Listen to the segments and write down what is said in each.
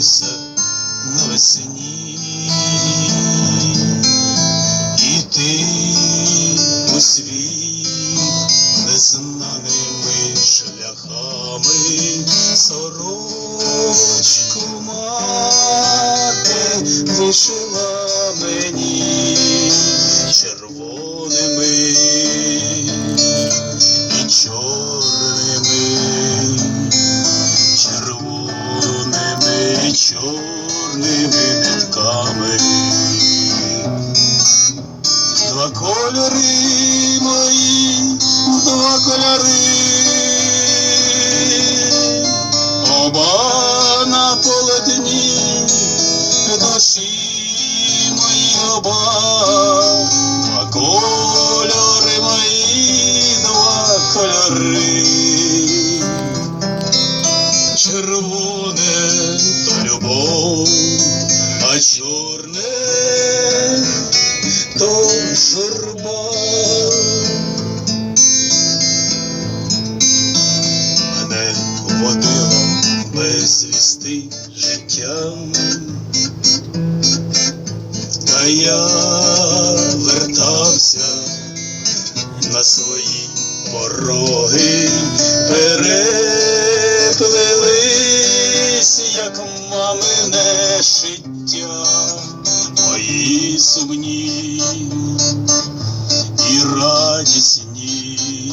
навесні, і ти у світ незнаними шляхами сорочку мати вишила мені червоними Два кольори мої, два кольори, оба на полотні душі мої оба, два кольори мої, два кольори. Червоне то любов, а чорне водила без вісти життям, та я вертався на свої пороги, переплелись, як мамине шиття, мої сумні і радісні,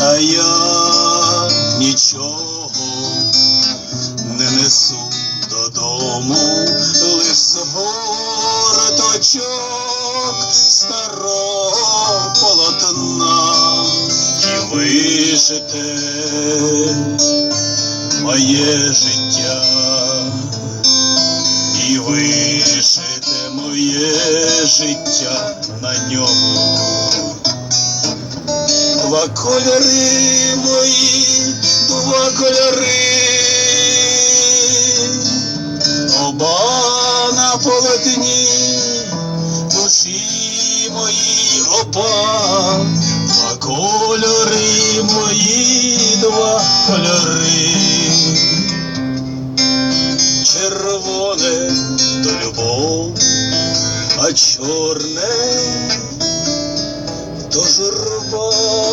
а я нічого не несу додому, лиш згорточок старого полотна. І вишите моє життя, і вишите моє життя на ньому. Два кольори мої, два кольори, оба на полотні, душі мої оба, два кольори мої, два кольори. Червоне то любов, а чорне то журба.